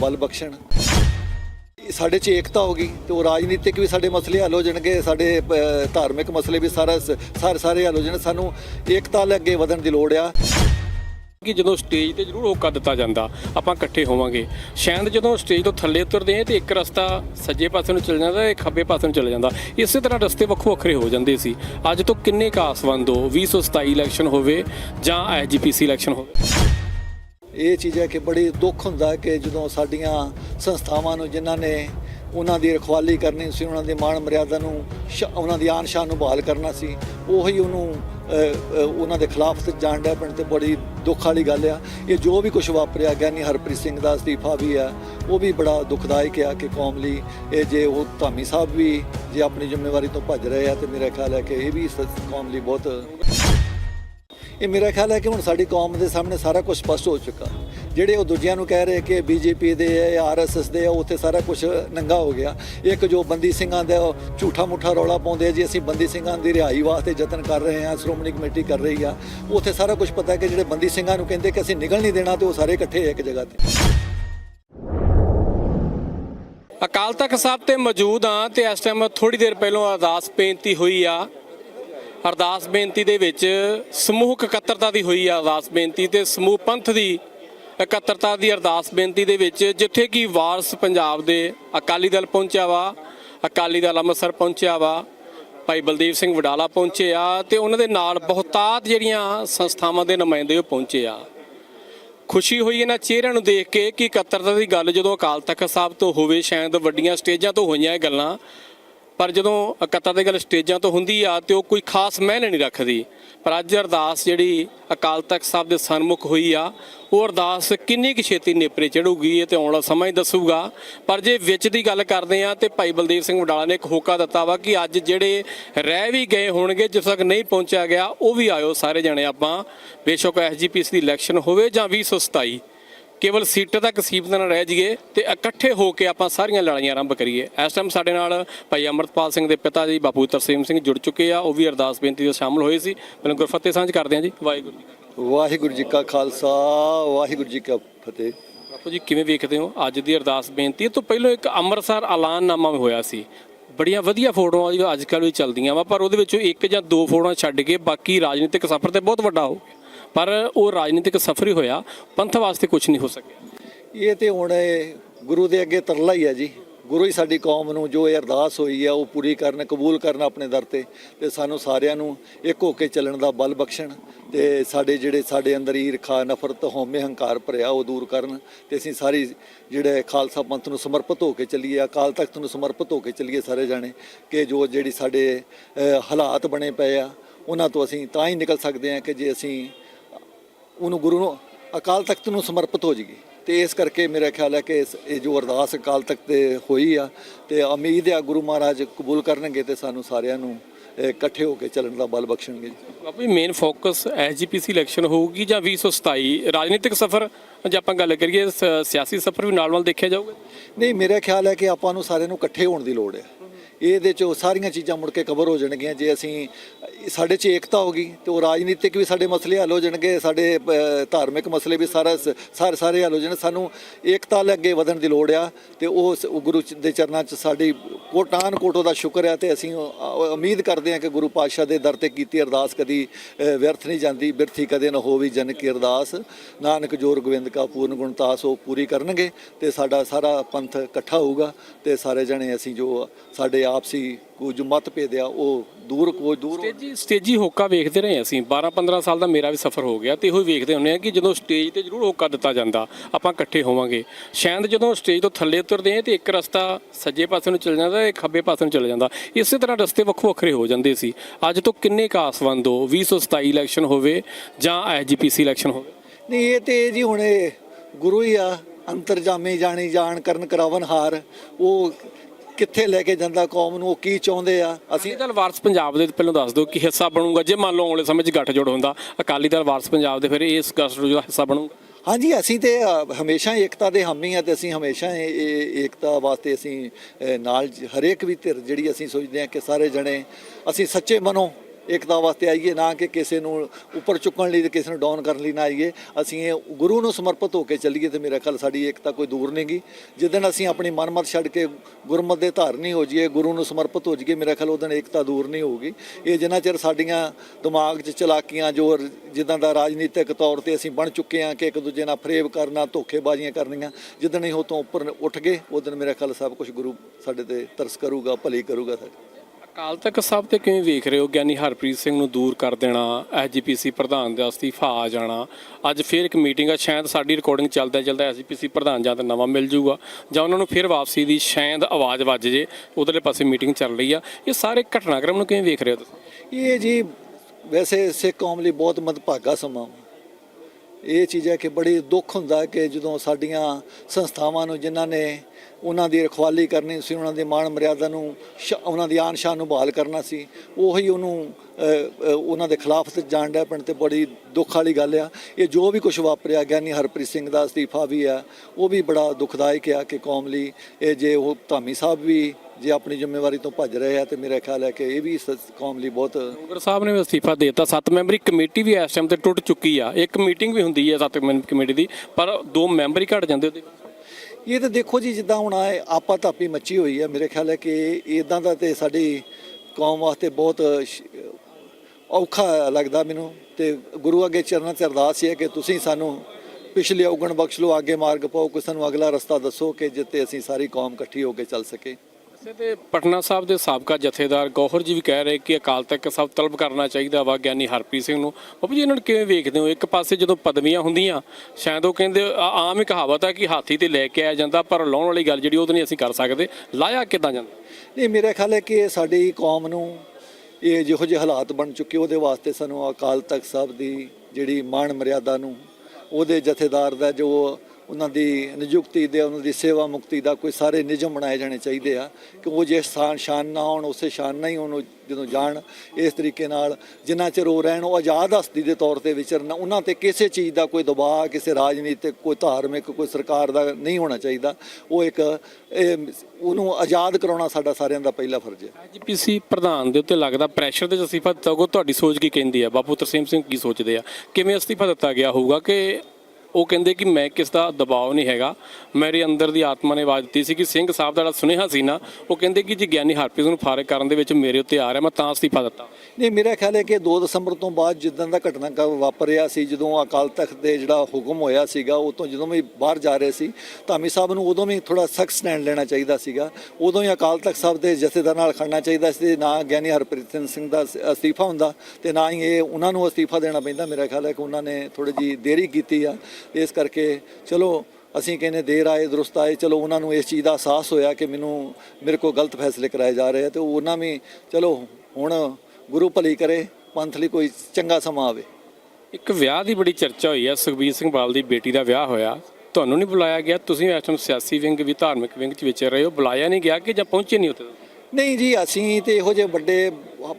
ਬਲ ਬਖਸ਼ਣ। ਸਾਡੇ 'ਚ ਏਕਤਾ ਹੋ ਗਈ ਤੇ ਉਹ ਰਾਜਨੀਤਿਕ ਵੀ ਸਾਡੇ ਮਸਲੇ ਹੱਲ ਹੋ ਜਾਣਗੇ, ਸਾਡੇ ਧਾਰਮਿਕ ਮਸਲੇ ਵੀ ਸਾਰਾ ਸਾਰੇ ਸਾਰੇ ਹੱਲ ਹੋ ਜਾਣ। ਸਾਨੂੰ ਏਕਤਾ ਲੈ ਅੱਗੇ ਵਧਣ ਦੀ ਲੋੜ ਆ। ਕਿ ਜਦੋਂ ਸਟੇਜ ਤੇ ਜ਼ਰੂਰ ਹੋਕਾ ਦਿੱਤਾ ਜਾਂਦਾ, ਆਪਾਂ ਇਕੱਠੇ ਹੋਵਾਂਗੇ। ਸ਼ਾਇਦ ਜਦੋਂ ਸਟੇਜ ਤੋਂ ਥੱਲੇ ਉਤਰਦੇ ਆ ਤੇ ਇੱਕ ਰਸਤਾ ਸੱਜੇ ਪਾਸੇ ਨੂੰ ਚਲ ਜਾਂਦਾ ਤੇ ਖੱਬੇ ਪਾਸੇ ਨੂੰ ਚਲੇ ਜਾਂਦਾ, ਇਸੇ ਤਰ੍ਹਾਂ ਰਸਤੇ ਵੱਖੋ ਵੱਖਰੇ ਹੋ ਜਾਂਦੇ ਸੀ। ਅੱਜ ਤੋਂ ਕਿੰਨੇ ਕਾਸਵੰਦ ਹੋ 2027 ਇਲੈਕਸ਼ਨ ਹੋਵੇ ਜਾਂ ਐਜੀਪੀਸੀ ਇਲੈਕਸ਼ਨ ਹੋਵੇ। ਇਹ ਚੀਜ਼ ਹੈ ਕਿ ਬੜੀ ਦੁੱਖ ਹੁੰਦਾ ਕਿ ਜਦੋਂ ਸਾਡੀਆਂ ਸੰਸਥਾਵਾਂ ਨੂੰ ਜਿਨ੍ਹਾਂ ਨੇ ਉਹਨਾਂ ਦੀ ਰਖਵਾਲੀ ਕਰਨੀ ਸੀ, ਉਹਨਾਂ ਦੇ ਮਾਣ ਮਰਿਆਦਾ ਨੂੰ ਸ਼- ਉਹਨਾਂ ਦੀ ਆਨ ਸ਼ਾਨ ਨੂੰ ਬਹਾਲ ਕਰਨਾ ਸੀ, ਉਹੀ ਉਹਨੂੰ ਉਹਨਾਂ ਦੇ ਖਿਲਾਫ ਤੇ ਜਾਣ ਡਿਆ ਪੈਣ ਤੇ ਬੜੀ ਦੁੱਖ ਵਾਲੀ ਗੱਲ ਆ। ਇਹ ਜੋ ਵੀ ਕੁਝ ਵਾਪਰਿਆ, ਗਿਆਨੀ ਹਰਪ੍ਰੀਤ ਸਿੰਘ ਦਾ ਅਸਤੀਫਾ ਵੀ ਆ, ਉਹ ਵੀ ਬੜਾ ਦੁਖਦਾਇਕ ਆ ਕਿ ਕੌਮ ਲਈ ਇਹ ਜੇ ਉਹ ਧਾਮੀ ਸਾਹਿਬ ਵੀ ਜੇ ਆਪਣੀ ਜ਼ਿੰਮੇਵਾਰੀ ਤੋਂ ਭੱਜ ਰਹੇ ਆ ਤੇ ਮੇਰਾ ਖਿਆਲ ਹੈ ਕਿ ਇਹ ਵੀ ਸ- ਕੌਮ ਲਈ ਬਹੁਤ ਇਹ ਮੇਰਾ ਖਿਆਲ ਹੈ ਕਿ ਹੁਣ ਸਾਡੀ ਕੌਮ ਦੇ ਸਾਹਮਣੇ ਸਾਰਾ ਕੁਝ ਸਪਸ਼ਟ ਹੋ ਚੁੱਕਾ। ਜਿਹੜੇ ਉਹ ਦੂਜਿਆਂ ਨੂੰ ਕਹਿ ਰਹੇ ਕਿ ਬੀਜੇਪੀ ਦੇ ਹੈ ਜਾਂ ਆਰਐਸਐਸ ਦੇ ਆ ਉੱਥੇ ਸਾਰਾ ਕੁਝ ਨੰਗਾ ਹੋ ਗਿਆ। ਇੱਕ ਜੋ ਬੰਦੀ ਸਿੰਘਾਂ ਦਾ ਉਹ ਝੂਠਾ ਮੁੱਠਾ ਰੌਲਾ ਪਾਉਂਦੇ ਆ ਜੀ, ਅਸੀਂ ਬੰਦੀ ਸਿੰਘਾਂ ਦੀ ਰਿਹਾਈ ਵਾਸਤੇ ਯਤਨ ਕਰ ਰਹੇ ਹਾਂ, ਸ਼੍ਰੋਮਣੀ ਕਮੇਟੀ ਕਰ ਰਹੀ ਆ। ਉੱਥੇ ਸਾਰਾ ਕੁਝ ਪਤਾ ਕਿ ਜਿਹੜੇ ਬੰਦੀ ਸਿੰਘਾਂ ਨੂੰ ਕਹਿੰਦੇ ਕਿ ਅਸੀਂ ਨਿਕਲ ਨਹੀਂ ਦੇਣਾ ਤੇ ਉਹ ਸਾਰੇ ਇਕੱਠੇ ਆ ਇੱਕ ਜਗ੍ਹਾ ਤੇ। ਅਕਾਲ ਤਖਤ ਸਾਹਿਬ ਤੇ ਮੌਜੂਦ ਆ ਤੇ ਇਸ ਟਾਈਮ ਥੋੜੀ ਦੇਰ ਪਹਿਲਾਂ ਅਰਦਾਸ ਬੇਨਤੀ ਹੋਈ ਆ ਅਰਦਾਸ ਬੇਨਤੀ ਦੇ ਵਿੱਚ ਸਮੂਹਕ ਇਕੱਤਰਤਾ ਦੀ ਹੋਈ ਆ ਅਰਦਾਸ ਬੇਨਤੀ ਤੇ ਸਮੂਹ ਪੰਥ ਦੀ ਇਕੱਤਰਤਾ ਦੀ ਅਰਦਾਸ ਬੇਨਤੀ ਦੇ ਵਿੱਚ ਜਿੱਥੇ ਕਿ ਵਾਰਸ ਪੰਜਾਬ ਦੇ ਅਕਾਲੀ ਦਲ ਪਹੁੰਚਿਆ ਵਾ, ਅਕਾਲੀ ਦਲ ਅੰਮ੍ਰਿਤਸਰ ਪਹੁੰਚਿਆ ਵਾ, ਭਾਈ ਬਲਦੇਵ ਸਿੰਘ ਵਡਾਲਾ ਪਹੁੰਚੇ ਆ ਤੇ ਉਹਨਾਂ ਦੇ ਨਾਲ ਬਹੁਤਾਤ ਜਿਹੜੀਆਂ ਸੰਸਥਾਵਾਂ ਦੇ ਨੁਮਾਇੰਦੇ ਉਹ ਪਹੁੰਚੇ ਆ। ਖੁਸ਼ੀ ਹੋਈ ਇਹਨਾਂ ਚਿਹਰਿਆਂ ਨੂੰ ਦੇਖ ਕੇ ਕਿ ਇਕੱਤਰਤਾ ਦੀ ਗੱਲ ਜਦੋਂ ਅਕਾਲ ਤਖਤ ਸਾਹਿਬ ਤੋਂ ਹੋਵੇ, ਸ਼ਾਇਦ ਵੱਡੀਆਂ ਸਟੇਜਾਂ ਤੋਂ ਹੋਈਆਂ ਇਹ ਗੱਲਾਂ ਪਰ ਜਦੋਂ ਇਕੱਤਰਤਾ ਦੇ ਗੱਲ ਸਟੇਜਾਂ ਤੋਂ ਹੁੰਦੀ ਆ ਤੇ ਉਹ ਕੋਈ ਖਾਸ ਮਾਇਨੇ ਨਹੀਂ ਰੱਖਦੀ। ਪਰ ਅੱਜ ਅਰਦਾਸ ਜਿਹੜੀ ਅਕਾਲ ਤਖਤ ਸਾਹਿਬ ਦੇ ਸਨਮੁਖ ਹੋਈ ਆ, ਉਹ ਅਰਦਾਸ ਕਿੰਨੀ ਕੁ ਛੇਤੀ ਨੇਪਰੇ ਚੜੂਗੀ ਇਹ ਤੇ ਆਉਣ ਵਾਲਾ ਸਮਾਂ ਹੀ ਦੱਸੂਗਾ। ਪਰ ਜੇ ਵਿੱਚ ਦੀ ਗੱਲ ਕਰਦੇ ਆ ਤੇ ਭਾਈ ਬਲਦੇਵ ਸਿੰਘ ਵਡਾਲਾ ਨੇ ਇੱਕ ਹੋਕਾ ਦਿੱਤਾ ਵਾ ਕਿ ਅੱਜ ਜਿਹੜੇ ਰਹਿ ਵੀ ਗਏ ਹੋਣਗੇ, ਜਿਸ ਤੱਕ ਨਹੀਂ ਪਹੁੰਚਿਆ ਗਿਆ, ਉਹ ਵੀ ਆਇਓ ਸਾਰੇ ਜਣੇ ਆਪਾਂ। ਬੇਸ਼ੱਕ ਐਸਜੀਪੀਸੀ ਦੀ ਇਲੈਕਸ਼ਨ ਹੋਵੇ ਜਾਂ 2027 ਕੇਵਲ ਸੀਟਾਂ ਤੱਕ ਸੀਮਤ ਨਾ ਰਹਿ ਜਾਈਏ ਤੇ ਇਕੱਠੇ ਹੋ ਕੇ ਆਪਾਂ ਸਾਰੀਆਂ ਲੜਾਈਆਂ ਆਰੰਭ ਕਰੀਏ। ਇਸ ਟਾਈਮ ਸਾਡੇ ਨਾਲ ਭਾਈ ਅਮਰਤਪਾਲ ਸਿੰਘ ਦੇ ਪਿਤਾ ਜੀ ਬਾਪੂ ਤਰਸੇਮ ਸਿੰਘ ਜੁੜ ਚੁੱਕੇ ਆ। ਉਹ ਵੀ ਅਰਦਾਸ ਬੇਨਤੀ ਵਿੱਚ ਸ਼ਾਮਲ ਹੋਏ ਸੀ। ਪਹਿਲਾਂ ਗੁਰਫਤਿਹ ਸਾਂਝ ਕਰਦੇ ਹਾਂ ਜੀ। ਵਾਹਿਗੁਰੂ ਜੀ। ਵਾਹਿਗੁਰੂ ਜੀ ਕਾ ਖਾਲਸਾ ਵਾਹਿਗੁਰੂ ਜੀ ਕੀ ਫਤਿਹ। ਬਾਪੂ ਜੀ ਕਿਵੇਂ ਵੇਖਦੇ ਹੋ? ਅੱਜ ਦੀ ਅਰਦਾਸ ਬੇਨਤੀ ਇਹ ਤੋਂ ਪਹਿਲਾਂ ਇੱਕ ਅੰਮ੍ਰਿਤਸਰ ਐਲਾਨਨਾਮਾ ਵੀ ਹੋਇਆ ਸੀ। ਬੜੀਆਂ ਵਧੀਆ ਫੋਟੋਆਂ ਅੱਜ ਕੱਲ੍ਹ ਵੀ ਚੱਲਦੀਆਂ ਵਾ ਪਰ ਉਹਦੇ ਵਿੱਚੋਂ ਇੱਕ ਜਾਂ ਦੋ ਫੋਟੋਆਂ ਛੱਡ ਕੇ ਬਾਕੀ ਰਾਜਨੀਤਿਕ ਸਫ਼ਰ ਤੇ ਬਹੁਤ ਵੱਡਾ ਹੋ ਗਿਆ। ਪਰ ਉਹ ਰਾਜਨੀਤਿਕ ਸਫ਼ਰੀ ਹੋਇਆ, ਪੰਥ ਵਾਸਤੇ ਕੁਝ ਨਹੀਂ ਹੋ ਸਕਿਆ। ਇਹ ਤੇ ਹੁਣ ਗੁਰੂ ਦੇ ਅੱਗੇ ਤਰਲਾ ਹੀ ਹੈ ਜੀ। ਗੁਰੂ ਹੀ ਸਾਡੀ ਕੌਮ ਨੂੰ ਜੋ ਇਹ ਅਰਦਾਸ ਹੋਈ ਆ, ਉਹ ਪੂਰੀ ਕਰਨ, ਕਬੂਲ ਕਰਨ ਆਪਣੇ ਦਰ ਤੇ ਤੇ ਸਾਨੂੰ ਸਾਰਿਆਂ ਨੂੰ ਇੱਕ ਹੋ ਕੇ ਚੱਲਣ ਦਾ ਬਲ ਬਖਸ਼ਣ ਤੇ ਸਾਡੇ ਜਿਹੜੇ ਸਾਡੇ ਅੰਦਰ ਈਰਖਾ ਨਫ਼ਰਤ, ਹਉਮੈ, ਹੰਕਾਰ ਭਰਿਆ, ਉਹ ਦੂਰ ਕਰਨ ਤੇ ਅਸੀਂ ਸਾਰੀ ਜਿਹੜੇ ਖਾਲਸਾ ਪੰਥ ਨੂੰ ਸਮਰਪਿਤ ਹੋ ਕੇ ਚੱਲੀਏ, ਅਕਾਲ ਤਖਤ ਨੂੰ ਸਮਰਪਿਤ ਹੋ ਕੇ ਚੱਲੀਏ ਸਾਰੇ ਜਾਣੇ ਕਿ ਜੋ ਜਿਹੜੀ ਸਾਡੇ ਹਾਲਾਤ ਬਣੇ ਪਏ ਆ, ਉਹਨਾਂ ਤੋਂ ਅਸੀਂ ਤਾਂ ਹੀ ਨਿਕਲ ਸਕਦੇ ਹਾਂ ਕਿ ਜੇ ਅਸੀਂ ਉਹਨੂੰ ਗੁਰੂ ਨੂੰ ਅਕਾਲ ਤਖਤ ਨੂੰ ਸਮਰਪਿਤ ਹੋ ਜਾਈਏ ਤੇ ਇਸ ਕਰਕੇ ਮੇਰਾ ਖਿਆਲ ਹੈ ਕਿ ਇਹ ਜੋ ਅਰਦਾਸ ਅਕਾਲ ਤਖਤ ਤੇ ਹੋਈ ਆ ਤੇ ਉਮੀਦ ਆ ਗੁਰੂ ਮਹਾਰਾਜ ਕਬੂਲ ਕਰਨਗੇ ਤੇ ਸਾਨੂੰ ਸਾਰਿਆਂ ਨੂੰ ਇਕੱਠੇ ਹੋ ਕੇ ਚੱਲਣ ਦਾ ਬਲ ਬਖਸ਼ਣਗੇ ਜੀ। ਮੇਨ ਫੋਕਸ ਐਸਜੀਪੀਸੀ ਇਲੈਕਸ਼ਨ ਹੋਊਗੀ ਜਾਂ 2027 ਰਾਜਨੀਤਿਕ ਸਫ਼ਰ ਜੇ ਆਪਾਂ ਗੱਲ ਕਰੀਏ ਸਿਆਸੀ ਸਫ਼ਰ ਵੀ ਨਾਲ ਨਾਲ ਦੇਖਿਆ ਜਾਊਗਾ। ਨਹੀਂ ਮੇਰਾ ਖਿਆਲ ਹੈ ਕਿ ਆਪਾਂ ਨੂੰ ਸਾਰਿਆਂ ਨੂੰ ਇਕੱਠੇ ਹੋਣ ਦੀ ਲੋੜ ਹੈ। ਇਹਦੇ ਚ ਸਾਰੀਆਂ ਚੀਜ਼ਾਂ ਮੁੜ ਕੇ ਕਵਰ ਹੋ ਜਾਣਗੀਆਂ ਜੇ ਅਸੀਂ, ਸਾਡੇ 'ਚ ਏਕਤਾ ਹੋਗੀ ਤੇ ਉਹ ਰਾਜਨੀਤਿਕ ਵੀ ਸਾਡੇ ਮਸਲੇ ਹੱਲ ਹੋ ਜਾਣਗੇ, ਸਾਡੇ ਧਾਰਮਿਕ ਮਸਲੇ ਵੀ ਸਾਰਾ ਸ- ਸਾਰੇ ਸਾਰੇ ਹੱਲ ਹੋ ਜਾਣ। ਸਾਨੂੰ ਏਕਤਾ ਲੈ ਅੱਗੇ ਵਧਣ ਦੀ ਲੋੜ ਆ ਤੇ ਉਹ ਗੁਰੂ ਦੇ ਚਰਨਾਂ 'ਚ ਸਾਡੀ ਕੋਟਾਨ ਕੋਟੋ ਦਾ ਸ਼ੁਕਰ ਹੈ ਤੇ ਅਸੀਂ ਉਮੀਦ ਕਰਦੇ ਹਾਂ ਕਿ ਗੁਰੂ ਪਾਤਸ਼ਾਹ ਦੇ ਦਰ ਤੇ ਕੀਤੀ ਅਰਦਾਸ ਕਦੀ ਵਿਅਰਥ ਨਹੀਂ ਜਾਂਦੀ, ਬਿਰਥੀ ਕਦੇ ਨਾ ਹੋਵੀ ਜਨ ਕੀ ਅਰਦਾਸ। ਨਾਨਕ ਜੋਰ ਗੋਬਿੰਦ ਕਾ ਪੂਰਨ ਗੁਣਤਾਸ ਉਹ ਪੂਰੀ ਕਰਨਗੇ ਤੇ ਸਾਡਾ ਸਾਰਾ ਪੰਥ ਇਕੱਠਾ ਹੋਊਗਾ ਤੇ ਸਾਰੇ ਜਣੇ ਅਸੀਂ ਜੋ ਸਾਡੇ ਆਪਸੀ ਕੁਝ ਮਤਭੇਦ ਆ ਉਹ ਦੂਰ ਕੋਈ ਦੂਰ ਸਟੇਜੀ ਸਟੇਜੀ ਹੋਕਾ ਵੇਖਦੇ ਰਹੇ ਅਸੀਂ। 12 15 ਸਾਲ ਦਾ ਮੇਰਾ ਵੀ ਸਫ਼ਰ ਹੋ ਗਿਆ ਤੇ ਇਹੋ ਹੀ ਵੇਖਦੇ ਹੁੰਨੇ ਆ ਕਿ ਜਦੋਂ ਸਟੇਜ ਤੇ ਜ਼ਰੂਰ ਹੋਕਾ ਦਿੱਤਾ ਜਾਂਦਾ ਆਪਾਂ ਇਕੱਠੇ ਹੋਵਾਂਗੇ। ਸ਼ਾਇਦ ਜਦੋਂ ਸਟੇਜ ਤੋਂ ਥੱਲੇ ਉਤਰਦੇ ਆ ਤੇ ਇੱਕ ਰਸਤਾ ਸੱਜੇ ਪਾਸੇ ਨੂੰ ਚਲ ਜਾਂਦਾ ਤੇ ਖੱਬੇ ਪਾਸੇ ਨੂੰ ਚਲੇ ਜਾਂਦਾ ਇਸੇ ਤਰ੍ਹਾਂ ਰਸਤੇ ਵੱਖੋ ਵੱਖਰੇ ਹੋ ਜਾਂਦੇ ਸੀ। ਅੱਜ ਤੋਂ ਕਿੰਨੇ ਕਾਸਵੰਦ ਹੋ 2027 ਇਲੈਕਸ਼ਨ ਹੋਵੇ ਜਾਂ ਐਜੀਪੀਸੀ ਇਲੈਕਸ਼ਨ ਹੋਵੇ? ਨਹੀਂ ਇਹ ਤੇ ਜੀ ਹੁਣ ਗੁਰੂ ਹੀ ਆ ਅੰਤਰਜਾਮੀ ਜਾਣੀ ਜਾਣ ਕਰਨ ਕਰਾਵਨ ਹਾਰ ਉਹ ਕਿੱਥੇ ਲੈ ਕੇ ਜਾਂਦਾ ਕੌਮ ਨੂੰ ਉਹ ਕੀ ਚਾਹੁੰਦੇ ਆ? ਅਸੀਂ ਅਕਾਲੀ ਦਲ ਵਾਰਸ ਪੰਜਾਬ ਦੇ ਪਹਿਲਾਂ ਦੱਸ ਦਿਓ ਕਿ ਹਿੱਸਾ ਬਣੂਗਾ। ਜੇ ਮੰਨ ਲਓ ਆਉਣ ਵਾਲੇ ਸਮੇਂ 'ਚ ਗੱਠਜੋੜ ਹੁੰਦਾ ਅਕਾਲੀ ਦਲ ਵਾਰਸ ਪੰਜਾਬ ਦੇ ਫਿਰ ਇਸ ਗੱਠਜੋੜ ਦਾ ਹਿੱਸਾ ਬਣੂਗਾ। ਹਾਂਜੀ ਅਸੀਂ ਤੇ ਅ, ਹਮੇਸ਼ਾ ਹੀ ਏਕਤਾ ਦੇ ਹਾਮੀ ਆ ਤੇ ਅਸੀਂ ਹਮੇਸ਼ਾ ਇਹ- ਇਹ ਏਕਤਾ ਵਾਸਤੇ ਅਸੀਂ ਅ, ਨਾਲ ਜ- ਹਰੇਕ ਵੀ ਧਿਰ ਜਿਹੜੀ ਅਸੀਂ ਸੋਚਦੇ ਹਾਂ ਕਿ ਸਾਰੇ ਜਣੇ ਅਸੀਂ ਸੱਚੇ ਮਨੋਂ। ਏਕਤਾ ਵਾਸਤੇ ਆਈਏ, ਨਾ ਕਿ ਕਿਸੇ ਨੂੰ ਉੱਪਰ ਚੁੱਕਣ ਲਈ ਤੇ ਕਿਸੇ ਨੂੰ ਡਾਊਨ ਕਰਨ ਲਈ ਨਾ ਆਈਏ। ਅਸੀਂ ਇਹ ਗੁਰੂ ਨੂੰ ਸਮਰਪਿਤ ਹੋ ਕੇ ਚੱਲੀਏ ਤੇ ਮੇਰਾ ਖਿਆਲ ਸਾਡੀ ਏਕਤਾ ਕੋਈ ਦੂਰ ਨਹੀਂ ਨਹੀਂਗੀ ਜਿੱਦਣ ਅਸੀਂ ਆਪਣੀ ਮਨਮਤ ਛੱਡ ਕੇ ਗੁਰਮਤ ਦੇ ਧਾਰਨੀ ਹੋ ਜਾਈਏ, ਗੁਰੂ ਨੂੰ ਸਮਰਪਿਤ ਹੋ ਜਾਈਏ, ਮੇਰਾ ਖਿਆਲ ਉਦੋਂ ਏਕਤਾ ਦੂਰ ਨਹੀਂ ਹੋਊਗੀ। ਇਹ ਜਿੰਨਾ ਚਿਰ ਸਾਡੀਆਂ ਦਿਮਾਗ 'ਚ ਚਲਾਕੀਆਂ, ਜੋ ਜਿੱਦਾਂ ਦਾ ਰਾਜਨੀਤਿਕ ਤੌਰ ਤੇ ਅਸੀਂ ਬਣ ਚੁੱਕੇ ਹਾਂ ਕਿ ਇੱਕ ਦੂਜੇ ਨਾਲ ਫਰੇਬ ਕਰਨਾ, ਧੋਖੇਬਾਜ਼ੀਆਂ ਕਰਨੀਆਂ ਜਿੱਦਣ ਇਹ ਉਹ ਤੋਂ ਉੱਪਰ ਉੱਠ ਗਏ ਉਦੋਂ ਮੇਰਾ ਖਿਆਲ ਸਭ ਕੁਝ ਗੁਰੂ ਸਾਡੇ ਤੇ ਤਰਸ ਕਰੂਗਾ, ਭਲੀ ਕਰੂਗਾ ਸਾਡੇ। ਅਕਾਲ ਤਖਤ ਸਾਹਿਬ ਤੇ ਕਿਵੇਂ ਵੇਖ ਰਹੇ ਹੋ? ਗਿਆਨੀ ਹਰਪ੍ਰੀਤ ਸਿੰਘ ਨੂੰ ਦੂਰ ਕਰ ਦੇਣਾ ਐਸਜੀਪੀਸੀ ਪ੍ਰਧਾਨ ਦਾ ਅਸਤੀਫਾ ਆ ਜਾਣਾ। ਅੱਜ ਫਿਰ ਇੱਕ ਮੀਟਿੰਗ ਆ ਸ਼ਾਇਦ ਸਾਡੀ ਰਿਕਾਰਡਿੰਗ ਚੱਲਦਾ ਚੱਲਦਾ ਐਸਜੀਪੀਸੀ ਪ੍ਰਧਾਨ ਜਾਂ ਤਾਂ ਨਵਾਂ ਮਿਲ ਜੂਗਾ। ਜਾਂ ਉਹਨਾਂ ਨੂੰ ਫਿਰ ਵਾਪਸੀ ਦੀ ਸ਼ਾਇਦ ਆਵਾਜ਼ ਵੱਜ ਜੇ, ਉਧਰਲੇ ਪਾਸੇ ਮੀਟਿੰਗ ਚੱਲ ਰਹੀ ਆ। ਇਹ ਸਾਰੇ ਘਟਨਾਕ੍ਰਮ ਨੂੰ ਕਿਵੇਂ ਵੇਖ ਰਹੇ ਹੋ ਤੁਸੀਂ? ਇਹ ਜੀ, ਵੈਸੇ ਸਿੱਖ ਕੌਮ ਲਈ ਬਹੁਤ ਮਦਭਾਗਾ ਸਮਾਂ ਇਹ ਚੀਜ਼ ਹੈ ਕਿ ਬੜੀ ਦੁੱਖ ਹੁੰਦਾ ਕਿ ਜਦੋਂ ਸਾਡੀਆਂ ਸੰਸਥਾਵਾਂ ਨੂੰ ਜਿਨ੍ਹਾਂ ਨੇ ਉਹਨਾਂ ਦੀ ਰਖਵਾਲੀ ਕਰਨੀ ਸੀ, ਉਹਨਾਂ ਦੀ ਮਾਣ ਮਰਿਆਦਾ ਨੂੰ ਸ਼- ਉਹਨਾਂ ਦੀ ਆਨ ਸ਼ਾਨ ਨੂੰ ਬਹਾਲ ਕਰਨਾ ਸੀ। ਉਹੀ ਉਹਨੂੰ ਉਹਨਾਂ ਦੇ ਖਿਲਾਫ ਤੇ ਜਾਣ ਡਿਆ ਪਿੰਡ ਤੇ ਬੜੀ ਦੁੱਖ ਵਾਲੀ ਗੱਲ ਆ। ਇਹ ਜੋ ਵੀ ਕੁਝ ਵਾਪਰਿਆ, ਗਿਆਨੀ ਹਰਪ੍ਰੀਤ ਸਿੰਘ ਦਾ ਅਸਤੀਫਾ ਵੀ ਆ, ਉਹ ਵੀ ਬੜਾ ਦੁਖਦਾਇਕ ਆ ਕਿ ਕੌਮ ਲਈ ਇਹ ਜੇ ਉਹ ਧਾਮੀ ਸਾਹਿਬ ਵੀ ਜੇ ਆਪਣੀ ਜ਼ਿੰਮੇਵਾਰੀ ਤੋਂ ਭੱਜ ਰਹੇ ਆ ਤੇ ਮੇਰਾ ਖਿਆਲ ਹੈ ਕਿ ਇਹ ਵੀ ਸ- ਕੌਮ ਲਈ ਬਹੁਤ ਡੋਗਰ ਸਾਹਿਬ ਨੇ ਵੀ ਅਸਤੀਫਾ ਦੇ ਦਿੱਤਾ। ਸੱਤ ਮੈਂਬਰੀ ਕਮੇਟੀ ਵੀ ਇਸ ਟਾਈਮ ਤੇ ਟੁੱਟ ਚੁੱਕੀ ਆ। ਇੱਕ ਮੀਟਿੰਗ ਵੀ ਹੁੰਦੀ ਹੈ ਸੱਤ ਮੈਂਬਰੀ ਕਮੇਟੀ ਦੀ, ਪਰ ਦੋ ਮੈਂਬਰ ਹੀ ਘਟ ਜਾਂਦੇ ਉਹਦੇ। ਇਹ ਤਾਂ ਦੇਖੋ ਜੀ, ਜਿੱਦਾਂ ਹੁਣ ਆਪਾ ਧਾਪੀ ਮੱਚੀ ਹੋਈ ਹੈ ਮੇਰੇ ਖਿਆਲ ਹੈ ਕਿ ਇਦਾਂ ਦਾ ਤੇ ਸਾਡੀ ਕੌਮ ਵਾਸਤੇ ਬਹੁਤ ਔਖਾ ਲੱਗਦਾ ਮੈਨੂੰ ਤੇ ਗੁਰੂ ਅੱਗੇ ਚਰਨਾਂ 'ਚ ਅਰਦਾਸ ਹੀ ਹੈ ਕਿ ਤੁਸੀਂ ਸਾਨੂੰ ਪਿਛਲੇ ਔਗਣ ਬਖਸ਼ ਲਓ, ਅੱਗੇ ਮਾਰਗ ਪਾਓ ਕੋਈ ਨੂੰ ਅਗਲਾ ਰਸਤਾ ਦੱਸੋ ਕਿ ਜਿੱਤੇ ਅਸੀਂ ਸਾਰੀ ਕੌਮ ਇਕੱਠੀ ਹੋ ਕੇ ਚੱਲ ਸਕੇ। ਵੈਸੇ ਤੇ ਪਟਨਾ ਸਾਹਿਬ ਦੇ ਸਾਬਕਾ ਜਥੇਦਾਰ ਗੌਹਰ ਜੀ ਵੀ ਕਹਿ ਰਹੇ ਕਿ ਅਕਾਲ ਤਖਤ ਸਾਹਿਬ ਤਲਬ ਕਰਨਾ ਚਾਹੀਦਾ ਵਾ, ਗਿਆਨੀ ਹਰਪ੍ਰੀਤ ਸਿੰਘ ਨੂੰ। ਬਾਬੂ ਜੀ ਇਹਨਾਂ ਨੂੰ ਕਿਵੇਂ ਵੇਖਦੇ ਹੋ? ਇੱਕ ਪਾਸੇ ਜਦੋਂ ਪਦਵੀਆਂ ਹੁੰਦੀਆਂ, ਸ਼ਾਇਦ ਉਹ ਕਹਿੰਦੇ ਆਮ ਹੀ ਕਹਾਵਤ ਹੈ ਕਿ ਹਾਥੀ ਤੇ ਲੈ ਕੇ ਆਇਆ ਜਾਂਦਾ, ਪਰ ਲਾਉਣ ਵਾਲੀ ਗੱਲ ਜਿਹੜੀ ਉਹ ਤਾਂ ਨਹੀਂ ਅਸੀਂ ਕਰ ਸਕਦੇ। ਲਾਇਆ ਕਿਦਾਂ ਜਾਂਦਾ? ਨਹੀਂ, ਮੇਰਾ ਖਿਆਲ ਹੈ ਕਿ ਸਾਡੀ ਕੌਮ ਨੂੰ ਇਹ ਜਿਹੋ ਜਿਹੇ ਹਾਲਾਤ ਬਣ ਚੁੱਕੇ, ਉਹਦੇ ਵਾਸਤੇ ਸਾਨੂੰ ਅਕਾਲ ਤਖਤ ਸਾਹਿਬ ਦੀ ਜਿਹੜੀ ਮਾਣ ਮਰਿਆਦਾ ਨੂੰ, ਉਹਦੇ ਜਥੇਦਾਰ ਦਾ ਜੋ ਉਹਨਾਂ ਦੀ ਨਿਯੁਕਤੀ ਦੇ, ਉਹਨਾਂ ਦੀ ਸੇਵਾ ਮੁਕਤੀ ਦਾ ਕੋਈ ਸਾਰੇ ਨਿਯਮ ਬਣਾਏ ਜਾਣੇ ਚਾਹੀਦੇ ਆ ਕਿ ਉਹ ਜੇ ਸਥਾਨ ਸ਼ਾਨ ਨਾ ਹੋਣ, ਉਸੇ ਸ਼ਾਨ ਨਾ ਹੀ ਉਹਨੂੰ ਜਦੋਂ ਜਾਣ, ਇਸ ਤਰੀਕੇ ਨਾਲ ਜਿੰਨਾ ਚਿਰ ਉਹ ਰਹਿਣ, ਉਹ ਆਜ਼ਾਦ ਹਸਤੀ ਦੇ ਤੌਰ ਤੇ ਵਿਚਰਨ, ਉਹਨਾਂ ਤੇ ਕਿਸੇ ਚੀਜ਼ ਦਾ ਕੋਈ ਦਬਾਅ, ਕਿਸੇ ਰਾਜਨੀਤਿਕ, ਕੋਈ ਧਾਰਮਿਕ, ਕੋਈ ਸਰਕਾਰ ਦਾ ਨਹੀਂ ਹੋਣਾ ਚਾਹੀਦਾ। ਉਹ ਇੱਕ, ਇਹ ਉਹਨੂੰ ਆਜ਼ਾਦ ਕਰਾਉਣਾ ਸਾਡਾ ਸਾਰਿਆਂ ਦਾ ਪਹਿਲਾ ਫਰਜ਼ ਹੈ। ਐਜੀਪੀਸੀ ਪ੍ਰਧਾਨ ਦੇ ਉੱਤੇ ਲੱਗਦਾ ਪ੍ਰੈਸ਼ਰ ਤੇ ਅਸਤੀਫਾ ਦਿੱਤਾ ਹੋਊਗਾ, ਤੁਹਾਡੀ ਸੋਚ ਕੀ ਕਹਿੰਦੀ ਆ ਬਾਪੂ ਤਰਸੇਮ ਸਿੰਘ ਕੀ ਸੋਚਦੇ ਆ? ਕਿਵੇਂ ਅਸਤੀਫਾ ਦਿੱਤਾ ਗਿਆ ਹੋਊਗਾ ਕਿ ਉਹ ਕਹਿੰਦੇ ਕਿ ਮੈਂ ਕਿਸ ਦਾ ਦਬਾਅ ਨਹੀਂ ਹੈਗਾ। ਮੇਰੇ ਅੰਦਰ ਦੀ ਆਤਮਾ ਨੇ ਆਵਾਜ਼ ਦਿੱਤੀ ਸੀ ਕਿ ਸਿੰਘ ਸਾਹਿਬ ਦਾ ਜਿਹੜਾ ਸੁਨੇਹਾ ਸੀ ਨਾ, ਉਹ ਕਹਿੰਦੇ ਕਿ ਜੇ ਗਿਆਨੀ ਹਰਪ੍ਰੀਤ ਨੂੰ ਫਾਰਗ ਕਰਨ ਦੇ ਵਿੱਚ ਮੇਰੇ ਉੱਤੇ ਆ ਰਿਹਾ, ਮੈਂ ਤਾਂ ਅਸਤੀਫਾ ਦਿੱਤਾ। ਨਹੀਂ, ਮੇਰਾ ਖਿਆਲ ਹੈ ਕਿ 2 ਦਸੰਬਰ ਤੋਂ ਬਾਅਦ ਜਿੱਦਾਂ ਦਾ ਘਟਨਾਕ੍ਰਮ ਵਾਪਰਿਆ ਸੀ, ਜਦੋਂ ਅਕਾਲ ਤਖਤ ਦੇ ਜਿਹੜਾ ਹੁਕਮ ਹੋਇਆ ਸੀਗਾ, ਉਹ ਤੋਂ ਜਦੋਂ ਵੀ ਬਾਹਰ ਜਾ ਰਹੇ ਸੀ, ਧਾਮੀ ਸਾਹਿਬ ਨੂੰ ਉਦੋਂ ਵੀ ਥੋੜਾ ਸਖਤ ਸਟੈਂਡ ਲੈਣਾ ਚਾਹੀਦਾ ਸੀਗਾ। ਉਦੋਂ ਹੀ ਅਕਾਲ ਤਖਤ ਸਾਹਿਬ ਦੇ ਜਥੇਦਾਰ ਨਾਲ ਖੜਨਾ ਚਾਹੀਦਾ ਸੀ ਨਾ ਗਿਆਨੀ ਹਰਪ੍ਰੀਤ ਸਿੰਘ ਦਾ ਅਸਤੀਫਾ ਹੁੰਦਾ ਤੇ ਨਾ ਹੀ ਇਹ ਉਹਨਾਂ ਨੂੰ ਅਸਤੀਫਾ ਦੇਣਾ ਪੈਂਦਾ। ਮੇਰਾ ਖਿਆਲ ਹੈ ਕਿ ਉਹਨਾਂ ਨੇ ਥੋੜੀ ਜੀ ਦੇਰੀ ਕੀਤੀ ਆ। ਇਸ ਕਰਕੇ ਚਲੋ ਅਸੀਂ ਕਹਿੰਦੇ ਦੇਰ ਆਏ ਦਰੁਸਤ ਆਏ ਚਲੋ ਉਹਨਾਂ ਨੂੰ ਇਸ ਚੀਜ਼ ਦਾ ਅਹਿਸਾਸ ਹੋਇਆ ਕਿ ਮੈਨੂੰ ਮੇਰੇ ਕੋਲ ਗਲਤ ਫੈਸਲੇ ਕਰਾਏ ਜਾ ਰਹੇ ਆ ਤੇ ਉਹਨਾਂ ਵੀ ਚਲੋ ਹੁਣ ਗੁਰੂ ਭਲੀ ਕਰੇ ਪੰਥ ਲਈ ਕੋਈ ਚੰਗਾ ਸਮਾਂ ਆਵੇ। ਇੱਕ ਵਿਆਹ ਦੀ ਬੜੀ ਚਰਚਾ ਹੋਈ ਹੈ ਸੁਖਬੀਰ ਸਿੰਘ ਬਾਲ ਦੀ ਬੇਟੀ ਦਾ ਵਿਆਹ ਹੋਇਆ। ਤੁਹਾਨੂੰ ਨਹੀਂ ਬੁਲਾਇਆ ਗਿਆ ਤੁਸੀਂ ਇਸ ਟਾਈਮ ਸਿਆਸੀ ਵਿੰਗ ਵੀ ਧਾਰਮਿਕ ਵਿੰਗ 'ਚ ਵਿਚਰ ਰਹੇ ਹੋ। ਬੁਲਾਇਆ ਨਹੀਂ ਗਿਆ ਕਿ ਜਾਂ ਪਹੁੰਚੇ ਨਹੀਂ ਉੱਥੇ? ਨਹੀਂ ਜੀ ਅਸੀਂ ਤੇ ਇਹੋ ਜਿਹੇ ਵੱਡੇ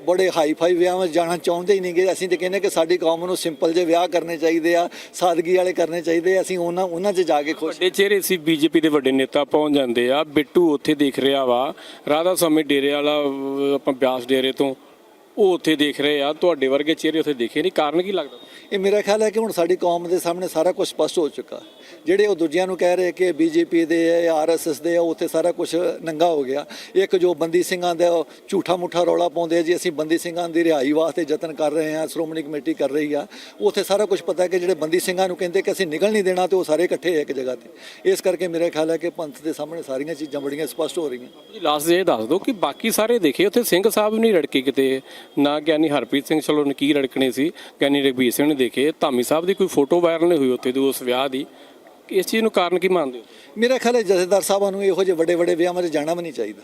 ਬੜੇ ਹਾਈ ਫਾਈ ਵਿਆਹਾਂ ਵਿੱਚ ਜਾਣਾ ਚਾਹੁੰਦੇ ਹੀ ਨਹੀਂਗੇ। ਅਸੀਂ ਤੇ ਕਹਿੰਦੇ ਕਿ ਸਾਡੀ ਕੌਮ ਨੂੰ ਸਿੰਪਲ ਜਿਹੇ ਵਿਆਹ ਕਰਨੇ ਚਾਹੀਦੇ ਆ ਸਾਦਗੀ ਵਾਲੇ ਕਰਨੇ ਚਾਹੀਦੇ ਆ। ਅਸੀਂ ਉਹਨਾਂ ਉਹਨਾਂ 'ਚ ਜਾ ਕੇ ਖੁਸ਼ ਵੱਡੇ ਚਿਹਰੇ ਸੀ ਬੀਜੇਪੀ ਦੇ ਵੱਡੇ ਨੇਤਾ ਪਹੁੰਚ ਜਾਂਦੇ ਆ। ਬਿੱਟੂ ਉੱਥੇ ਦੇਖ ਰਿਹਾ ਵਾ। ਰਾਧਾ ਸਵਾਮੀ ਡੇਰੇ ਵਾਲਾ ਆਪਾਂ ਬਿਆਸ ਡੇਰੇ ਤੋਂ ਉਹ ਉੱਥੇ ਦੇਖ ਰਹੇ ਆ। ਤੁਹਾਡੇ ਵਰਗੇ ਚਿਹਰੇ ਉੱਥੇ ਦੇਖੇ ਨਹੀਂ। ਕਾਰਨ ਕੀ ਲੱਗਦਾ? ਇਹ ਮੇਰਾ ਖਿਆਲ ਹੈ ਕਿ ਹੁਣ ਸਾਡੀ ਕੌਮ ਦੇ ਸਾਹਮਣੇ ਸਾਰਾ ਕੁਝ ਸਪਸ਼ਟ ਹੋ ਚੁੱਕਾ। ਜਿਹੜੇ ਉਹ ਦੂਜਿਆਂ ਨੂੰ ਕਹਿ ਰਹੇ ਕਿ ਬੀਜੇਪੀ ਦੇ ਹੈ ਜਾਂ ਆਰਐਸਐਸ ਦੇ ਹੈ ਉੱਥੇ ਸਾਰਾ ਕੁਝ ਨੰਗਾ ਹੋ ਗਿਆ। ਇੱਕ ਜੋ ਬੰਦੀ ਸਿੰਘਾਂ ਦਾ ਉਹ ਝੂਠਾ ਮੁੱਠਾ ਰੌਲਾ ਪਾਉਂਦੇ ਆ ਜੀ, ਅਸੀਂ ਬੰਦੀ ਸਿੰਘਾਂ ਦੀ ਰਿਹਾਈ ਵਾਸਤੇ ਯਤਨ ਕਰ ਰਹੇ ਹਾਂ, ਸ਼੍ਰੋਮਣੀ ਕਮੇਟੀ ਕਰ ਰਹੀ ਆ। ਉੱਥੇ ਸਾਰਾ ਕੁਝ ਪਤਾ ਕਿ ਜਿਹੜੇ ਬੰਦੀ ਸਿੰਘਾਂ ਨੂੰ ਕਹਿੰਦੇ ਕਿ ਅਸੀਂ ਨਿਕਲ ਨਹੀਂ ਦੇਣਾ ਤੇ ਉਹ ਸਾਰੇ ਇਕੱਠੇ ਹੈ ਇੱਕ ਜਗ੍ਹਾ ਤੇ। ਇਸ ਕਰਕੇ ਮੇਰਾ ਖਿਆਲ ਹੈ ਕਿ ਪੰਥ ਦੇ ਸਾਹਮਣੇ ਸਾਰੀਆਂ ਚੀਜ਼ਾਂ ਬੜੀਆਂ ਸਪਸ਼ਟ ਹੋ ਰਹੀਆਂ। ਜੀ ਲਾਸਟ ਇਹ ਦੱਸ ਦਿਓ ਕਿ ਬਾਕੀ ਸਾਰੇ ਦੇਖੇ, ਉੱਥੇ ਸਿੰਘ ਸਾਹਿਬ ਨਹੀਂ ਰੜਕੇ ਕਿਤੇ। ਨਾ ਗਿਆਨੀ ਹਰਪ੍ਰੀਤ ਸਿੰਘ ਚਲੋ ਨਕੀ ਰੜਕਣੇ ਸੀ, ਗਿਆਨੀ ਰਘਬੀਰ ਸਿੰਘ ਨੇ ਦੇਖੇ। ਧਾਮੀ ਸਾਹਿਬ ਦੀ ਕੋਈ ਫੋਟੋ ਵਾਇਰਲ ਨਹੀਂ ਹੋਈ ਉੱਥੇ ਦੀ ਉਸ ਵਿਆਹ ਦੀ। ਇਸ ਚੀਜ਼ ਨੂੰ ਕਾਰਨ ਕੀ ਮੰਨਦੇ ਹੋ? ਮੇਰਾ ਖਿਆਲ ਹੈ ਜਥੇਦਾਰ ਸਾਹਿਬਾਂ ਨੂੰ ਇਹੋ ਜਿਹੇ ਵੱਡੇ ਵੱਡੇ ਵਿਆਹਾਂ 'ਚ ਜਾਣਾ ਵੀ ਨਹੀਂ ਚਾਹੀਦਾ।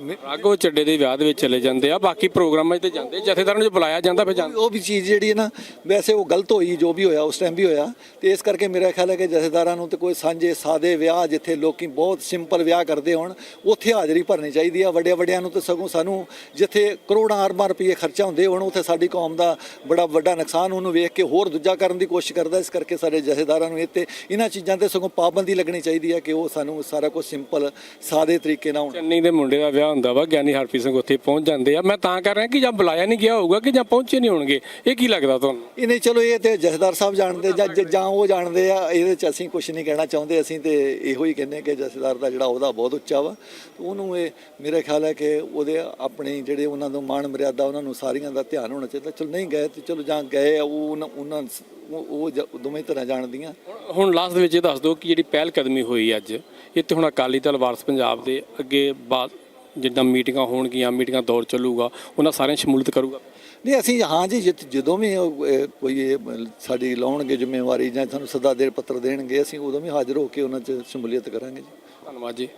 ਰਾਗੋ ਚੱਡੇ ਦੇ ਵਿਆਹ ਦੇ ਵਿੱਚ ਚਲੇ ਜਾਂਦੇ ਆ ਬਾਕੀ ਪ੍ਰੋਗਰਾਮਾਂ 'ਚ ਤੇ ਜਾਂਦੇ ਜਥੇਦਾਰਾਂ ਨੂੰ ਜੇ ਬੁਲਾਇਆ ਜਾਂਦਾ ਫਿਰ ਜਾਂਦੇ। ਉਹ ਵੀ ਚੀਜ਼ ਜਿਹੜੀ ਹੈ ਨਾ ਵੈਸੇ ਉਹ ਗਲਤ ਹੋਈ ਜੋ ਵੀ ਹੋਇਆ ਉਸ ਟਾਈਮ ਵੀ ਹੋਇਆ। ਤੇ ਇਸ ਕਰਕੇ ਮੇਰਾ ਖਿਆਲ ਹੈ ਕਿ ਜਥੇਦਾਰਾਂ ਨੂੰ ਤੇ ਕੋਈ ਸਾਂਝੇ ਸਾਦੇ ਵਿਆਹ ਜਿੱਥੇ ਲੋਕੀ ਬਹੁਤ ਸਿੰਪਲ ਵਿਆਹ ਕਰਦੇ ਹੋਣ ਉੱਥੇ ਹਾਜ਼ਰੀ ਭਰਨੀ ਚਾਹੀਦੀ ਆ। ਵੱਡੇ ਵੱਡਿਆਂ ਨੂੰ ਤੇ ਸਗੋਂ ਸਾਨੂੰ ਜਿੱਥੇ ਕਰੋੜਾਂ ਅਰਬਾਂ ਰੁਪਏ ਖਰਚਾ ਹੁੰਦੇ ਹੋਣ ਉੱਥੇ ਸਾਡੀ ਕੌਮ ਦਾ ਬੜਾ ਵੱਡਾ ਨੁਕਸਾਨ ਉਹਨੂੰ ਵੇਖ ਕੇ ਹੋਰ ਦੂਜਾ ਕਰਨ ਦੀ ਕੋਸ਼ਿਸ਼ ਕਰਦਾ। ਇਸ ਕਰਕੇ ਸਾਡੇ ਜਥੇਦਾਰਾਂ ਨੂੰ ਇਹ ਤੇ ਇਹਨਾਂ ਚੀਜ਼ਾਂ ਤੇ ਸਗੋਂ ਪਾਬੰਦੀ ਲੱਗਣੀ ਚਾਹੀਦੀ ਹੈ ਕਿ ਉਹ ਸਾਨੂੰ ਸਾਰਾ ਕੁਝ ਸਿੰਪਲ ਸਾਦੇ ਤਰੀਕੇ ਨਾਲ ਹੋਣ। ਚੰਨੀ ਦੇ ਮੁੰਡੇ ਦਾ ਵਿਆਹ ਬੁਲਾਇਆ ਹੁੰਦਾ ਵਾ ਗਿਆਨੀ ਹਰਪ੍ਰੀਤ ਸਿੰਘ ਉੱਥੇ ਪਹੁੰਚ ਜਾਂਦੇ ਆ। ਮੈਂ ਤਾਂ ਕਰ ਰਿਹਾ ਕਿ ਜਾਂ ਬੁਲਾਇਆ ਨਹੀਂ ਗਿਆ ਹੋਊਗਾ ਕਿ ਜਾਂ ਪਹੁੰਚੇ ਨਹੀਂ ਹੋਣਗੇ। ਇਹ ਕੀ ਲੱਗਦਾ ਤੁਹਾਨੂੰ? ਇਹ ਨਹੀਂ ਚਲੋ ਇਹ ਤੇ ਜਥੇਦਾਰ ਸਾਹਿਬ ਜਾਣਦੇ ਜਾਂ ਜਾਂ- ਉਹ ਜਾਣਦੇ ਆ ਇਹਦੇ ਚ ਅਸੀਂ ਕੁਝ ਨਹੀਂ ਕਹਿਣਾ ਚਾਹੁੰਦੇ। ਅਸੀਂ ਤੇ ਇਹੋ ਹੀ ਕਹਿੰਦੇ ਕਿ ਜਥੇਦਾਰ ਦਾ ਜਿਹੜਾ ਉਹਦਾ ਬਹੁਤ ਉੱਚਾ ਵਾ। ਉਹਨੂੰ ਇਹ ਮੇਰੇ ਖਿਆਲ ਹੈ ਕਿ ਉਹਦੇ ਆਪਣੇ ਜਿਹੜੇ ਉਹਨਾਂ ਨੂੰ ਮਾਣ ਮਰਿਆਦਾ ਉਹਨਾਂ ਨੂੰ ਸਾਰੀਆਂ ਦਾ ਧਿਆਨ ਹੋਣਾ ਚਾਹੀਦਾ। ਚਲੋ ਨਹੀਂ ਗਏ ਤੇ ਚਲੋ ਜਾਂ ਗਏ ਉਹ ਉਹਨਾਂ- ਉਹ ਦੋਵੇਂ ਤਰ੍ਹਾਂ ਜਾਣਦੀਆਂ। ਹੁਣ ਲਾਸਟ ਵਿੱਚ ਇਹ ਦੱਸ ਦਿਓ ਕਿ ਜਿਹੜੀ ਪਹਿਲ ਕਦਮੀ ਹੋਈ ਅੱਜ ਇਹ ਤੇ ਹੁਣ ਅਕਾਲੀ ਦਲ ਵਾਰਸ ਪੰਜਾਬ ਦੇ ਅੱਗੇ ਬਾਅਦ ਜਿੱਦਾਂ ਮੀਟਿੰਗਾਂ ਹੋਣਗੀਆਂ ਮੀਟਿੰਗਾਂ ਦੌਰ ਚੱਲੂਗਾ ਉਹਨਾਂ ਸਾਰਿਆਂ 'ਚ ਸ਼ਮੂਲੀਅਤ ਕਰੂਗਾ। ਨਹੀਂ ਅਸੀਂ ਹਾਂ ਜੀ ਜਿਤ- ਜਦੋਂ ਵੀ ਉਹ, ਇਹ, ਕੋਈ ਇਹ ਸਾਡੀ ਲਾਉਣਗੇ ਜ਼ਿੰਮੇਵਾਰੀ ਜਾਂ ਸਾਨੂੰ ਸੱਦਾ ਦੇ ਪੱਤਰ ਦੇਣਗੇ ਅਸੀਂ ਉਦੋਂ ਵੀ ਹਾਜ਼ਰ ਹੋ ਕੇ ਉਹਨਾਂ 'ਚ ਸ਼ਮੂਲੀਅਤ ਕਰਾਂਗੇ ਜੀ। ਧੰਨਵਾਦ ਜੀ।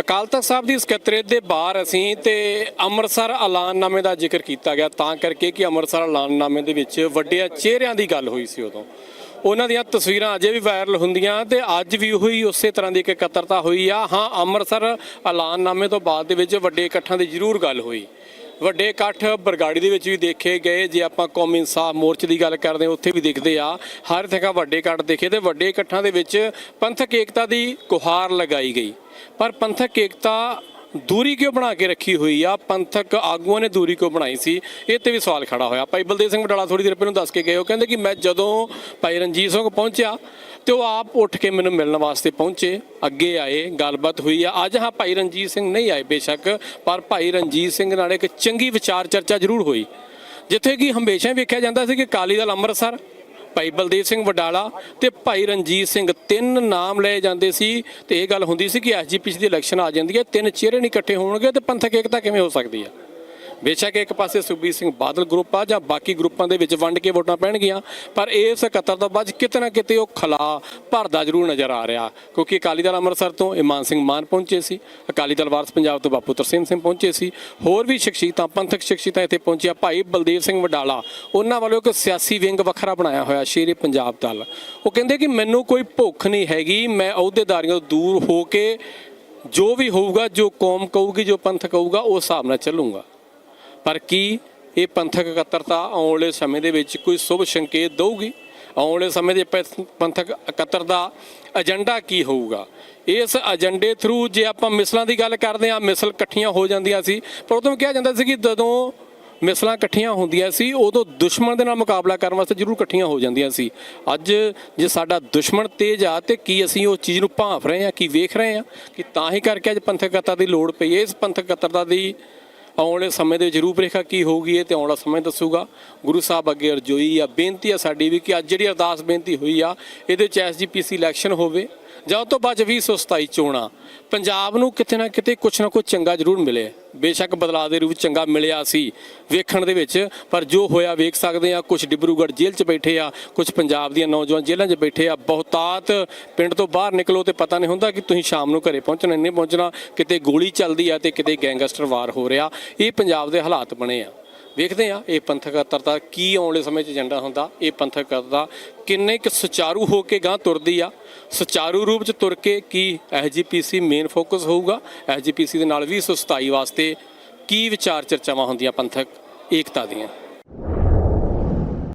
ਅਕਾਲ ਤਖਤ ਸਾਹਿਬ ਦੀ ਸਕੱਤਰੇਤ ਦੇ ਬਾਹਰ ਅਸੀਂ ਤੇ ਅੰਮ੍ਰਿਤਸਰ ਐਲਾਨਨਾਮੇ ਦਾ ਜ਼ਿਕਰ ਕੀਤਾ ਗਿਆ ਤਾਂ ਕਰਕੇ ਕਿ ਅੰਮ੍ਰਿਤਸਰ ਐਲਾਨਨਾਮੇ ਦੇ ਵਿੱਚ ਵੱਡਿਆਂ ਚਿਹਰਿਆਂ ਦੀ ਗੱਲ ਹੋਈ ਸੀ ਉਦੋਂ। ਉਹਨਾਂ ਦੀਆਂ ਤਸਵੀਰਾਂ ਅਜੇ ਵੀ ਵਾਇਰਲ ਹੁੰਦੀਆਂ ਤੇ ਅੱਜ ਵੀ ਉਹੀ ਉਸੇ ਤਰ੍ਹਾਂ ਦੀ ਇੱਕ ਇਕੱਤਰਤਾ ਹੋਈ ਆ। ਹਾਂ, ਅੰਮ੍ਰਿਤਸਰ ਐਲਾਨਨਾਮੇ ਤੋਂ ਬਾਅਦ ਦੇ ਵਿੱਚ ਵੱਡੇ ਇਕੱਠਾਂ ਦੀ ਜ਼ਰੂਰ ਗੱਲ ਹੋਈ। ਵੱਡੇ ਇਕੱਠ ਬਰਗਾੜੀ ਦੇ ਵਿੱਚ ਵੀ ਦੇਖੇ ਗਏ। ਜੇ ਆਪਾਂ ਕੌਮੀ ਇਨਸਾਫ ਮੋਰਚੇ ਦੀ ਗੱਲ ਕਰਦੇ ਹਾਂ, ਉੱਥੇ ਵੀ ਦਿਖਦੇ ਆ। ਹਰ ਥਾਂ ਵੱਡੇ ਇਕੱਠ ਦੇਖੇ ਤੇ ਵੱਡੇ ਇਕੱਠਾਂ ਦੇ ਵਿੱਚ ਪੰਥਕ ਏਕਤਾ ਦੀ ਗੁਹਾਰ ਲਗਾਈ ਗਈ। ਪਰ ਪੰਥਕ ਏਕਤਾ ਦੂਰੀ ਕਿਉਂ ਬਣਾ ਕੇ ਰੱਖੀ ਹੋਈ ਆ? ਪੰਥਕ ਆਗੂਆਂ ਨੇ ਦੂਰੀ ਕਿਉਂ ਬਣਾਈ ਸੀ? ਇਹ ਤੇ ਵੀ ਸਵਾਲ ਖੜਾ ਹੋਇਆ। ਭਾਈ ਬਲਦੇਵ ਸਿੰਘ ਵਡਾਲਾ ਥੋੜੀ ਦੇਰ ਪਹਿਲਾਂ ਦੱਸ ਕੇ ਗਏ। ਉਹ ਕਹਿੰਦੇ ਕਿ ਮੈਂ ਜਦੋਂ ਭਾਈ ਰਣਜੀਤ ਸਿੰਘ ਪਹੁੰਚਿਆ ਤੇ ਉਹ ਆਪ ਉੱਠ ਕੇ ਮੈਨੂੰ ਮਿਲਣ ਵਾਸਤੇ ਪਹੁੰਚੇ। ਅੱਗੇ ਆਏ, ਗੱਲਬਾਤ ਹੋਈ ਆ। ਅੱਜ ਹਾਂ ਭਾਈ ਰਣਜੀਤ ਸਿੰਘ ਨਹੀਂ ਆਏ ਬੇਸ਼ੱਕ, ਪਰ ਭਾਈ ਰਣਜੀਤ ਸਿੰਘ ਨਾਲ ਇੱਕ ਚੰਗੀ ਵਿਚਾਰ ਚਰਚਾ ਜ਼ਰੂਰ ਹੋਈ। ਜਿੱਥੇ ਕਿ ਹਮੇਸ਼ਾ ਹੀ ਵੇਖਿਆ ਜਾਂਦਾ ਸੀ ਕਿ ਕਾਲੀ ਦਲ ਅੰਮ੍ਰਿਤਸਰ ਭਾਈ ਬਲਦੇਵ ਸਿੰਘ ਵਡਾਲਾ ਤੇ ਭਾਈ ਰਣਜੀਤ ਸਿੰਘ ਤਿੰਨ ਨਾਮ ਲਏ ਜਾਂਦੇ ਸੀ ਤੇ ਇਹ ਗੱਲ ਹੁੰਦੀ ਸੀ ਕਿ ਐਸਜੀਪੀਸੀ ਦੀ ਇਲੈਕਸ਼ਨ ਆ ਜਾਂਦੀ ਹੈ, ਤਿੰਨ ਚਿਹਰੇ ਨਹੀਂ ਇਕੱਠੇ ਹੋਣਗੇ ਤੇ ਪੰਥਕ ਏਕਤਾ ਕਿਵੇਂ ਹੋ ਸਕਦੀ ਹੈ? ਬੇਸ਼ੱਕ ਇੱਕ ਪਾਸੇ ਸੁਖਬੀਰ ਸਿੰਘ ਬਾਦਲ ਗਰੁੱਪ ਆ ਜਾਂ ਬਾਕੀ ਗਰੁੱਪਾਂ ਦੇ ਵਿੱਚ ਵੰਡ ਕੇ ਵੋਟਾਂ ਪੈਣਗੀਆਂ, ਪਰ ਇਸ ਇਕੱਤਰ ਤੋਂ ਬਾਅਦ ਕਿਤੇ ਨਾ ਕਿਤੇ ਉਹ ਖਲਾ ਭਰਦਾ ਜ਼ਰੂਰ ਨਜ਼ਰ ਆ ਰਿਹਾ, ਕਿਉਂਕਿ ਅਕਾਲੀ ਦਲ ਅੰਮ੍ਰਿਤਸਰ ਤੋਂ ਇਮਾਨ ਸਿੰਘ ਮਾਨ ਪਹੁੰਚੇ ਸੀ, ਅਕਾਲੀ ਦਲ ਵਾਰਸ ਪੰਜਾਬ ਤੋਂ ਬਾਪੂ ਤਰਸੇਮ ਸਿੰਘ ਪਹੁੰਚੇ ਸੀ, ਹੋਰ ਵੀ ਸ਼ਖਸੀਅਤਾਂ, ਪੰਥਕ ਸ਼ਖਸੀਅਤਾਂ ਇੱਥੇ ਪਹੁੰਚੀਆਂ, ਭਾਈ ਬਲਦੇਵ ਸਿੰਘ ਵਡਾਲਾ, ਉਹਨਾਂ ਵੱਲੋਂ ਇੱਕ ਸਿਆਸੀ ਵਿੰਗ ਵੱਖਰਾ ਬਣਾਇਆ ਹੋਇਆ ਸ਼ੇਰੇ ਪੰਜਾਬ ਦਲ। ਉਹ ਕਹਿੰਦੇ ਕਿ ਮੈਨੂੰ ਕੋਈ ਭੁੱਖ ਨਹੀਂ ਹੈਗੀ, ਮੈਂ ਅਹੁਦੇਦਾਰੀਆਂ ਤੋਂ ਦੂਰ ਹੋ ਕੇ ਜੋ ਵੀ ਹੋਊਗਾ, ਜੋ ਕੌਮ ਕਹੂਗੀ, ਜੋ ਪੰਥ ਕਹੂਗਾ ਉਸ ਹਿਸਾਬ ਨਾਲ ਚੱਲੂਗਾ। ਪਰ ਕੀ ਇਹ ਪੰਥਕ ਇਕੱਤਰਤਾ ਆਉਣ ਵਾਲੇ ਸਮੇਂ ਦੇ ਵਿੱਚ ਕੋਈ ਸ਼ੁਭ ਸੰਕੇਤ ਦਊਗੀ? ਆਉਣ ਵਾਲੇ ਸਮੇਂ ਦੇ ਪ- ਪੰਥਕ ਇਕੱਤਰਤਾ ਏਜੰਡਾ ਕੀ ਹੋਊਗਾ? ਇਸ ਏਜੰਡੇ ਥਰੂ ਜੇ ਆਪਾਂ ਮਿਸਲਾਂ ਦੀ ਗੱਲ ਕਰਦੇ ਹਾਂ, ਮਿਸਲ ਇਕੱਠੀਆਂ ਹੋ ਜਾਂਦੀਆਂ ਸੀ। ਪਰ ਉਦੋਂ ਕਿਹਾ ਜਾਂਦਾ ਸੀ ਕਿ ਜਦੋਂ ਮਿਸਲਾਂ ਇਕੱਠੀਆਂ ਹੁੰਦੀਆਂ ਸੀ, ਉਦੋਂ ਦੁਸ਼ਮਣ ਦੇ ਨਾਲ ਮੁਕਾਬਲਾ ਕਰਨ ਵਾਸਤੇ ਜ਼ਰੂਰ ਇਕੱਠੀਆਂ ਹੋ ਜਾਂਦੀਆਂ ਸੀ। ਅੱਜ ਜੇ ਸਾਡਾ ਦੁਸ਼ਮਣ ਤੇਜ਼ ਆ, ਤੇ ਕੀ ਅਸੀਂ ਉਹ ਚੀਜ਼ ਨੂੰ ਭਾਂਫ ਰਹੇ ਹਾਂ, ਕੀ ਵੇਖ ਰਹੇ ਹਾਂ? ਕਿ ਤਾਂ ਹੀ ਕਰਕੇ ਅੱਜ ਪੰਥਕ ਇਕੱਤਰ ਦੀ ਲੋੜ ਪਈ ਹੈ। ਇਸ ਪੰਥਕ ਇਕੱਤਰਤਾ ਦੀ ਆਉਣ ਵਾਲੇ ਸਮੇਂ ਦੇ ਵਿੱਚ ਰੂਪਰੇਖਾ ਕੀ ਹੋਊਗੀ ਇਹ ਤੇ ਆਉਣ ਵਾਲਾ ਸਮੇਂ ਦੱਸੂਗਾ। ਗੁਰੂ ਸਾਹਿਬ ਅੱਗੇ ਅਰਜ਼ੋਈ ਆ, ਬੇਨਤੀ ਆ ਸਾਡੀ ਵੀ ਕਿ ਅੱਜ ਜਿਹੜੀ ਅਰਦਾਸ ਬੇਨਤੀ ਹੋਈ ਆ, ਇਹਦੇ ਚ ਐਸਜੀਪੀਸੀ ਇਲੈਕਸ਼ਨ ਹੋਵੇ। ਜਾਂ ਉਹ ਤੋਂ ਬਾਅਦ 2027 ਚੋਣਾਂ। ਪੰਜਾਬ ਨੂੰ ਕਿਤੇ ਨਾ ਕਿਤੇ ਕੁਛ ਨਾ ਕੁਛ ਚੰਗਾ ਜ਼ਰੂਰ ਮਿਲੇ। ਬੇਸ਼ੱਕ ਬਦਲਾਅ ਦੇ ਰੂਪ ਚੰਗਾ ਮਿਲਿਆ ਸੀ ਵੇਖਣ ਦੇ ਵਿੱਚ, ਪਰ ਜੋ ਹੋਇਆ ਵੇਖ ਸਕਦੇ ਆ ਕੁਝ ਡਿਬਰੂਗੜ੍ਹ ਜੇਲ੍ਹ 'ਚ ਬੈਠੇ ਆ ਕੁਝ ਪੰਜਾਬ ਦੀਆਂ ਨੌਜਵਾਨ ਜੇਲ੍ਹਾਂ 'ਚ ਬੈਠੇ ਆ। ਬਹੁਤਾਤ ਪਿੰਡ ਤੋਂ ਬਾਹਰ ਨਿਕਲੋ ਤੇ ਪਤਾ ਨਹੀਂ ਹੁੰਦਾ ਕਿ ਤੁਸੀਂ ਸ਼ਾਮ ਨੂੰ ਘਰੇ ਪਹੁੰਚਣਾ ਨਹੀਂ ਪਹੁੰਚਣਾ, ਕਿਤੇ ਗੋਲੀ ਚੱਲਦੀ ਆ ਤੇ ਕਿਤੇ ਗੈਂਗਸਟਰ ਵਾਰ ਹੋ ਰਿਹਾ। ਇਹ ਪੰਜਾਬ ਦੇ ਹਾਲਾਤ ਬਣੇ ਆ। ਵੇਖਦੇ ਆ ਇਹ ਪੰਥਕ ਇਕੱਤਰਤਾ ਕੀ ਆਉਣ ਵਾਲੇ ਸਮੇਂ 'ਚ ਏਜੰਡਾ ਹੁੰਦਾ। ਇਹ ਪੰਥਕ ਇਕੱਤਰਤਾ ਕਿੰਨੇ ਕੁ ਸੁਚਾਰੂ ਹੋ ਕੇ ਗਾਂ ਤੁਰਦੀ ਆ। ਸੁਚਾਰੂ ਰੂਪ 'ਚ ਤੁਰ ਕੇ ਕੀ ਐਸਜੀਪੀਸੀ ਮੇਨ ਫੋਕਸ ਹੋਊਗਾ। ਐਸਜੀਪੀਸੀ ਦੇ ਨਾਲ 2027 ਵਾਸਤੇ ਕੀ ਵਿਚਾਰ ਚਰਚਾਵਾਂ ਹੁੰਦੀਆਂ ਪੰਥਕ ਏਕਤਾ ਦੀਆਂ?